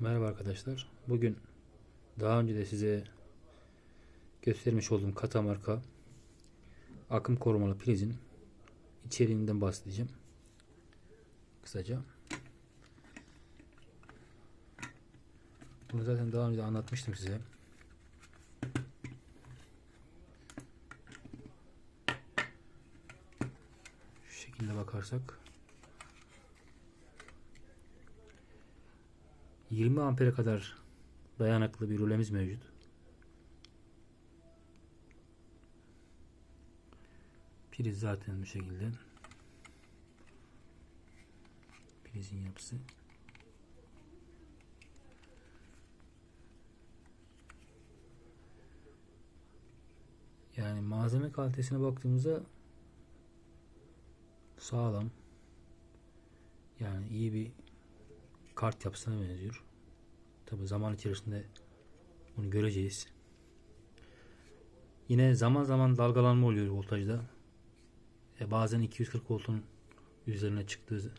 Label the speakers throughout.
Speaker 1: Merhaba arkadaşlar. Bugün daha önce de size göstermiş olduğum kata marka akım korumalı prizin içeriğinden bahsedeceğim. Kısaca. Bunu zaten daha önce de anlatmıştım size. Şu şekilde bakarsak 20 ampere kadar dayanıklı bir rölemiz mevcut. Priz zaten bu şekilde. Prizin yapısı. Yani malzeme kalitesine baktığımızda sağlam. Yani iyi bir kart yapısına benziyor. Tabi zaman içerisinde bunu göreceğiz. Yine zaman zaman dalgalanma oluyor voltajda. E bazen 240 voltun üzerine çıktığı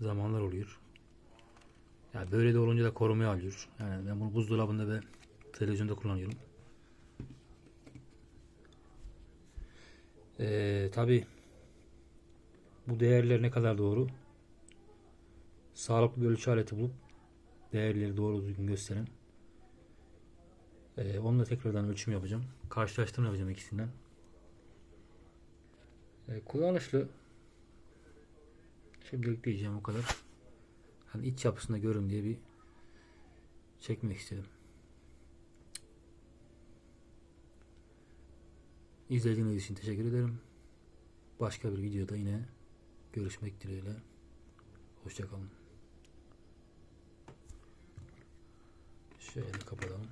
Speaker 1: zamanlar oluyor. Ya böyle de olunca da korumaya alıyor. Yani ben bunu buzdolabında ve televizyonda kullanıyorum. Ee, tabi bu değerler ne kadar doğru? Sağlıklı bir ölçü aleti bulup değerleri doğru düzgün gösteren ee, onunla tekrardan ölçüm yapacağım. Karşılaştırma yapacağım ikisinden. Ee, kullanışlı. Şimdilik diyeceğim o kadar. Hani iç yapısında görün diye bir çekmek istedim. İzlediğiniz için teşekkür ederim. Başka bir videoda yine görüşmek dileğiyle. Hoşçakalın. Şöyle kapatalım.